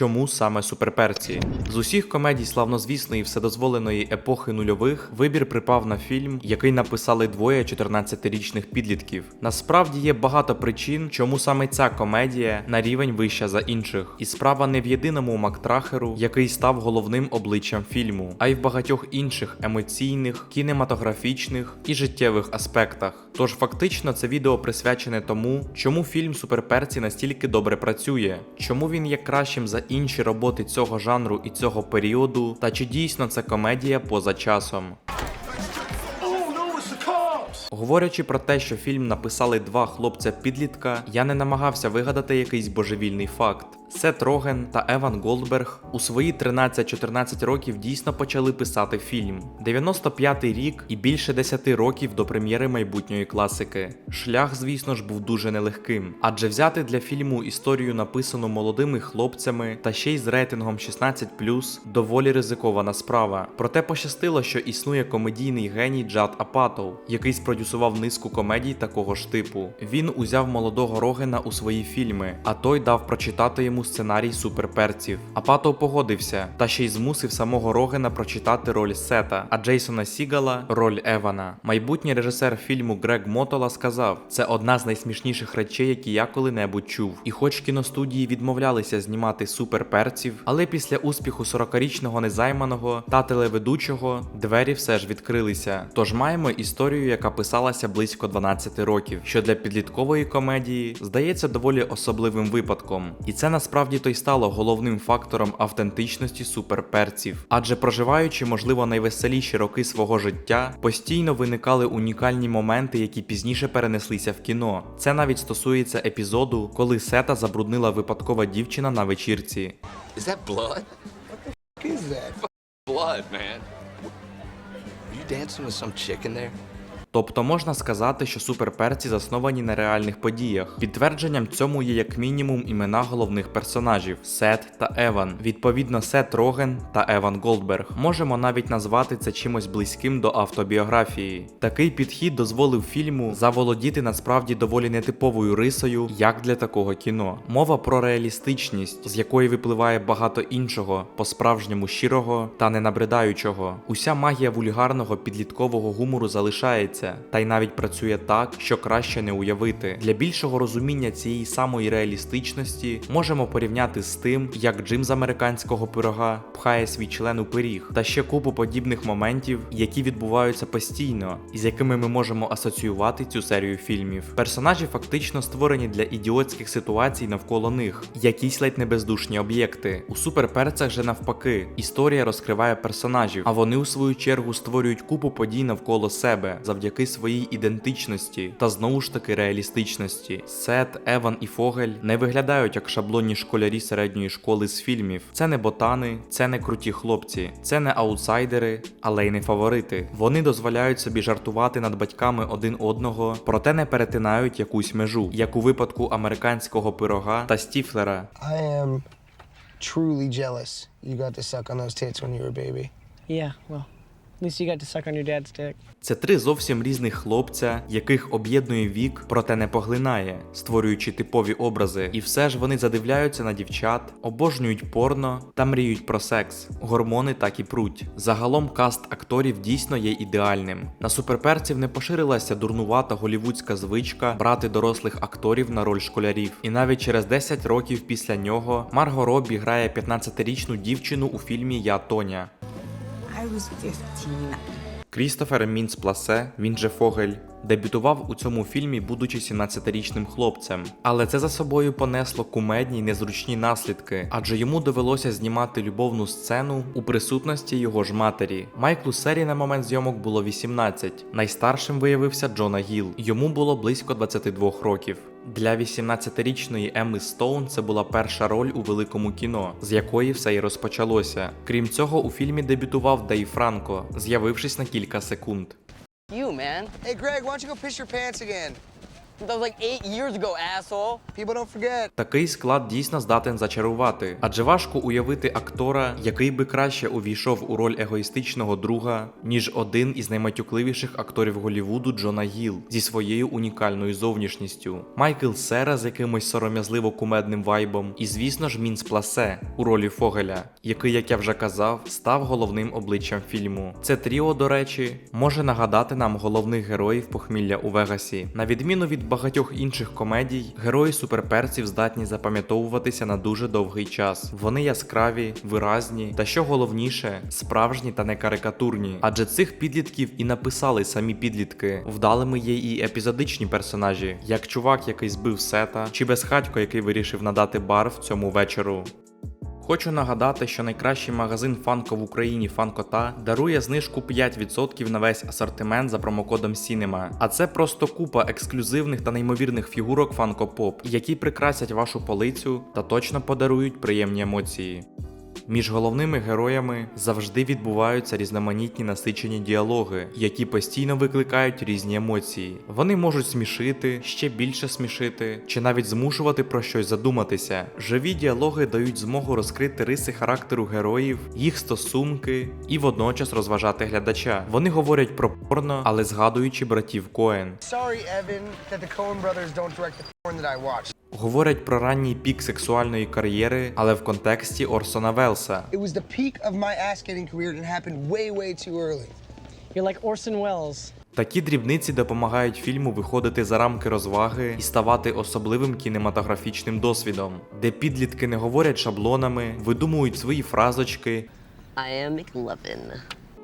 Чому саме суперперці? З усіх комедій славнозвісної вседозволеної епохи нульових вибір припав на фільм, який написали двоє 14-річних підлітків. Насправді є багато причин, чому саме ця комедія на рівень вища за інших. І справа не в єдиному Мактрахеру, який став головним обличчям фільму, а й в багатьох інших емоційних, кінематографічних і життєвих аспектах. Тож фактично це відео присвячене тому, чому фільм Суперперці настільки добре працює, чому він є кращим за інші роботи цього жанру і цього періоду, та чи дійсно це комедія поза часом. Говорячи про те, що фільм написали два хлопця-підлітка, я не намагався вигадати якийсь божевільний факт. Сет Роген та Еван Голдберг у свої 13-14 років дійсно почали писати фільм. 95-й рік і більше 10 років до прем'єри майбутньої класики. Шлях, звісно ж, був дуже нелегким, адже взяти для фільму історію, написану молодими хлопцями та ще й з рейтингом 16+, доволі ризикована справа. Проте пощастило, що існує комедійний геній Джад Апатов, який спродюсував низку комедій такого ж типу. Він узяв молодого Рогена у свої фільми, а той дав прочитати йому сценарій суперперців. Апатов погодився та ще й змусив самого Рогена прочитати роль Сета, а Джейсона Сігала роль Евана. Майбутній режисер фільму Грег Мотола сказав: це одна з найсмішніших речей, які я коли-небудь чув. І хоч кіностудії відмовлялися знімати суперперців, але після успіху 40-річного незайманого та телеведучого двері все ж відкрилися. Тож маємо історію, яка писалася близько 12 років, що для підліткової комедії здається доволі особливим випадком. І це насправді то й стало головним фактором автентичності суперперців. Адже проживаючи, можливо, найвеселіші роки свого життя, постійно виникали унікальні моменти, які пізніше перенеслися в кіно. Це навіть стосується епізоду, коли сета забруднила випадкова дівчина на вечірці. Is that blood? is that? Blood, man. You dancing with some chick in there? Тобто можна сказати, що суперперці засновані на реальних подіях. Підтвердженням цьому є як мінімум імена головних персонажів Сет та Еван. Відповідно, Сет Роген та Еван Голдберг. Можемо навіть назвати це чимось близьким до автобіографії. Такий підхід дозволив фільму заволодіти насправді доволі нетиповою рисою, як для такого кіно. Мова про реалістичність, з якої випливає багато іншого, по-справжньому щирого та ненабридаючого. Уся магія вульгарного підліткового гумору залишається, та й навіть працює так, що краще не уявити. Для більшого розуміння цієї самої реалістичності можемо порівняти з тим, як Джим з американського пирога пхає свій член у пиріг, та ще купу подібних моментів, які відбуваються постійно, і з якими ми можемо асоціювати цю серію фільмів. Персонажі фактично створені для ідіотських ситуацій навколо них, якісь ледь не бездушні об'єкти. У суперперцях же навпаки, історія розкриває персонажів, а вони у свою чергу створюють купу подій навколо себе завдяки своїй ідентичності та знову ж таки реалістичності. Сет, Еван і Фогель не виглядають як шаблонні школярі середньої школи з фільмів. Це не ботани, це не круті хлопці, це не аутсайдери, але й не фаворити. Вони дозволяють собі жартувати над батьками один одного, проте не перетинають якусь межу, як у випадку американського пирога та Стіфлера. I am truly jealous you got to suck on those tits when you were a baby. Yeah, well, least. Це три зовсім різних хлопця, яких об'єднує вік, проте не поглинає, створюючи типові образи. І все ж вони задивляються на дівчат, обожнюють порно та мріють про секс. Гормони так і пруть. Загалом каст акторів дійсно є ідеальним. На суперперців не поширилася дурнувата голівудська звичка брати дорослих акторів на роль школярів. І навіть через 10 років після нього Марго Робі грає 15-річну дівчину у фільмі Я Тоня. I was 15. Крістофер Мінц Пласе, він же Фогель, дебютував у цьому фільмі, будучи 17-річним хлопцем. Але це за собою понесло кумедні й незручні наслідки, адже йому довелося знімати любовну сцену у присутності його ж матері. Майклу Сері на момент зйомок було 18. Найстаршим виявився Джона Гіл. Йому було близько 22 років. Для 18-річної Емми Стоун це була перша роль у великому кіно, з якої все й розпочалося. Крім цього, у фільмі дебютував Дейв Франко, з'явившись на кілька секунд. You, man. Hey, Greg, why don't you go piss your pants again? That was like eight years ago, asshole. People don't forget. Такий склад дійсно здатен зачарувати, адже важко уявити актора, який би краще увійшов у роль егоїстичного друга, ніж один із найматюкливіших акторів Голівуду Джона Гіл зі своєю унікальною зовнішністю, Майкл Сера з якимось сором'язливо кумедним вайбом, і звісно ж Мінц Пласе у ролі Фогеля, який, як я вже казав, став головним обличчям фільму. Це тріо, до речі, може нагадати нам головних героїв похмілля у Вегасі. На відміну від багатьох інших комедій, герої суперперців здатні запам'ятовуватися на дуже довгий час. Вони яскраві, виразні та що головніше, справжні та не карикатурні. Адже цих підлітків і написали самі підлітки. Вдалими є і епізодичні персонажі, як чувак, який збив сета, чи безхатько, який вирішив надати бар в цьому вечору. Хочу нагадати, що найкращий магазин Фанко в Україні Фанкота дарує знижку 5% на весь асортимент за промокодом Cinema. А це просто купа ексклюзивних та неймовірних фігурок Фанко Поп, які прикрасять вашу полицю та точно подарують приємні емоції. Між головними героями завжди відбуваються різноманітні насичені діалоги, які постійно викликають різні емоції. Вони можуть смішити, ще більше смішити, чи навіть змушувати про щось задуматися. Живі діалоги дають змогу розкрити риси характеру героїв, їх стосунки і водночас розважати глядача. Вони говорять про порно, але згадуючи братів Коен. Sorry, Evan, that the Coen brothers don't direct the porn that I watch. Говорять про ранній пік сексуальної кар'єри, але в контексті Орсона Велса. It was the peak of my ass getting career and happened way, way too early. You're like Orson Welles. Такі дрібниці допомагають фільму виходити за рамки розваги і ставати особливим кінематографічним досвідом, де підлітки не говорять шаблонами, видумують свої фразочки I am McLovin.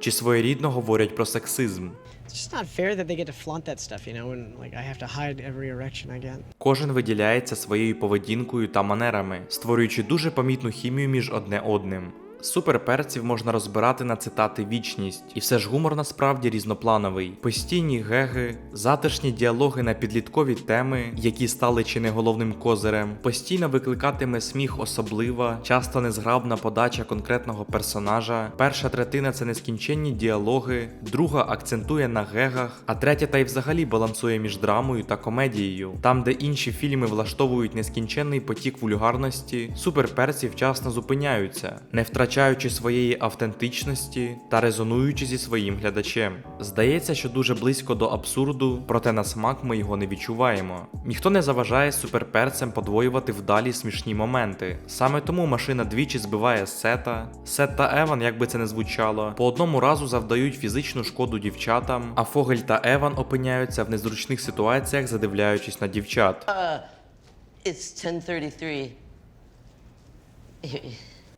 чи своєрідно говорять про сексизм. Just not fair that they get to flaunt that stuff, you know, and like I have to hide every erection I get. Кожен виділяється своєю поведінкою та манерами, створюючи дуже помітну хімію між одне одним. Суперперців можна розбирати на цитати вічність, і все ж гумор насправді різноплановий. Постійні геги, затишні діалоги на підліткові теми, які стали чи не головним козирем, постійно викликатиме сміх особлива, часто незграбна подача конкретного персонажа. Перша третина це нескінченні діалоги, друга акцентує на гегах, а третя та й взагалі балансує між драмою та комедією. Там, де інші фільми влаштовують нескінченний потік вульгарності, суперперці вчасно зупиняються, не втрачаючи своєї автентичності та резонуючи зі своїм глядачем. Здається, що дуже близько до абсурду, проте на смак ми його не відчуваємо. Ніхто не заважає суперперцям подвоювати вдалі смішні моменти. Саме тому машина двічі збиває сета. Сет та Еван, як би це не звучало, по одному разу завдають фізичну шкоду дівчатам, а Фогель та Еван опиняються в незручних ситуаціях, задивляючись на дівчат. It's 1033.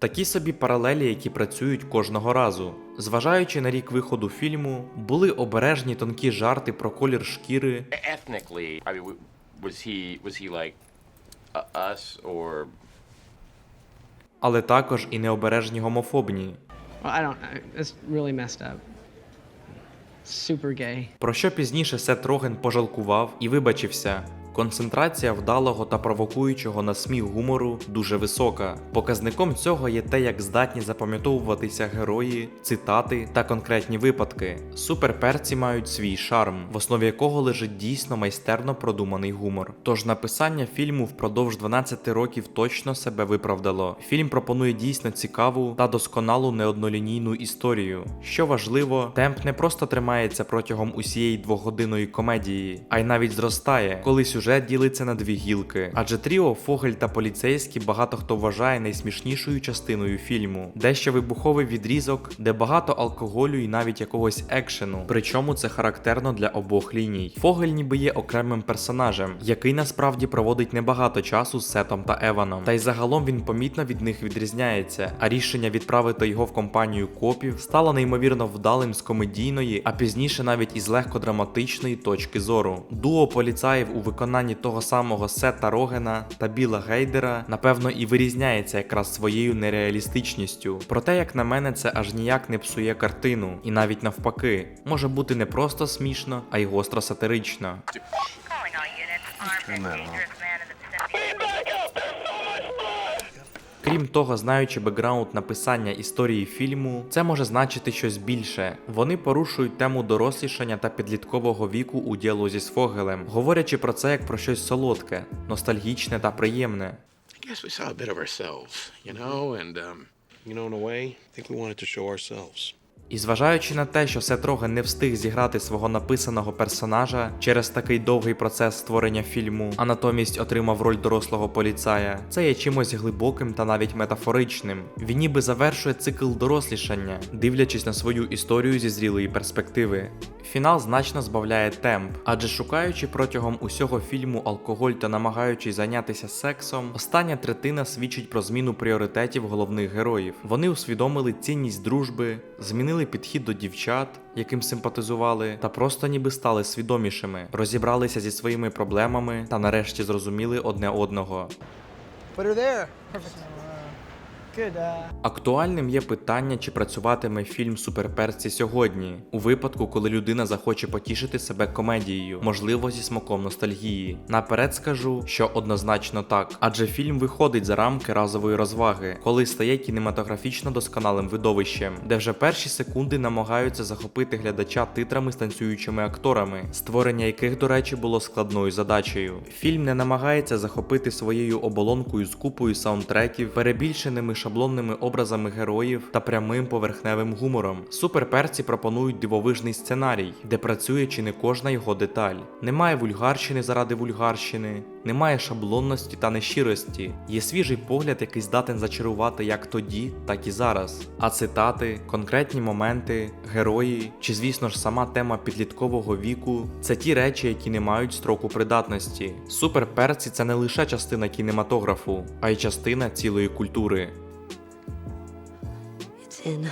Такі собі паралелі, які працюють кожного разу. Зважаючи на рік виходу фільму, були обережні тонкі жарти про колір шкіри, ethnically, I mean, was he was he like uh, us or але також і необережні гомофобні. Well, I don't. I, it's really messed up. Super gay. Про що пізніше Сет Роген пожалкував і вибачився. Концентрація вдалого та провокуючого на сміх гумору дуже висока. Показником цього є те, як здатні запам'ятовуватися герої, цитати та конкретні випадки. Суперперці мають свій шарм, в основі якого лежить дійсно майстерно продуманий гумор. Тож написання фільму впродовж 12 років точно себе виправдало. Фільм пропонує дійсно цікаву та досконалу неоднолінійну історію. Що важливо, темп не просто тримається протягом усієї двогодинної комедії, а й навіть зростає, коли сюжет ділиться на дві гілки. Адже тріо Фогель та поліцейські багато хто вважає найсмішнішою частиною фільму, дещо вибуховий відрізок, де багато алкоголю і навіть якогось екшену. Причому це характерно для обох ліній. Фогель ніби є окремим персонажем, який насправді проводить небагато часу з Сетом та Еваном. Та й загалом він помітно від них відрізняється. А рішення відправити його в компанію копів стало неймовірно вдалим з комедійної, а пізніше навіть із легкодраматичної точки зору. Дуо поліцаїв у виконанні того самого Сета Рогена та Біла Гейдера напевно і вирізняється якраз своєю нереалістичністю. Проте, як на мене, це аж ніяк не псує картину, і навіть навпаки, може бути не просто смішно, а й гостро сатирично. Крім того, знаючи бекграунд написання історії фільму, це може значити щось більше. Вони порушують тему дорослішання та підліткового віку у діалозі з Фогелем, говорячи про це як про щось солодке, ностальгічне та приємне. You know, um, you know, in a way, I think we wanted to show ourselves. І зважаючи на те, що Сет Роген не встиг зіграти свого написаного персонажа через такий довгий процес створення фільму, а натомість отримав роль дорослого поліцая, це є чимось глибоким та навіть метафоричним. Він ніби завершує цикл дорослішання, дивлячись на свою історію зі зрілої перспективи. Фінал значно збавляє темп, адже шукаючи протягом усього фільму алкоголь та намагаючись зайнятися сексом, остання третина свідчить про зміну пріоритетів головних героїв. Вони усвідомили цінність дружби, змінили підхід до дівчат, яким симпатизували, та просто ніби стали свідомішими, розібралися зі своїми проблемами та нарешті зрозуміли одне одного. Put her there. Good. Uh, Актуальним є питання, чи працюватиме фільм Суперперці сьогодні, у випадку, коли людина захоче потішити себе комедією, можливо, зі смаком ностальгії. Наперед скажу, що однозначно так, адже фільм виходить за рамки разової розваги, коли стає кінематографічно досконалим видовищем, де вже перші секунди намагаються захопити глядача титрами з танцюючими акторами, створення яких, до речі, було складною задачею. Фільм не намагається захопити своєю оболонкою з купою саундтреків, перебільшеними шаблонними образами героїв та прямим поверхневим гумором. Суперперці пропонують дивовижний сценарій, де працює чи не кожна його деталь. Немає вульгарщини заради вульгарщини, немає шаблонності та нещирості. Є свіжий погляд, який здатен зачарувати як тоді, так і зараз. А цитати, конкретні моменти, герої чи, звісно ж, сама тема підліткового віку це ті речі, які не мають строку придатності. Суперперці це не лише частина кінематографу, а й частина цілої культури. sin